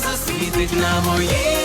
засвітить на моїй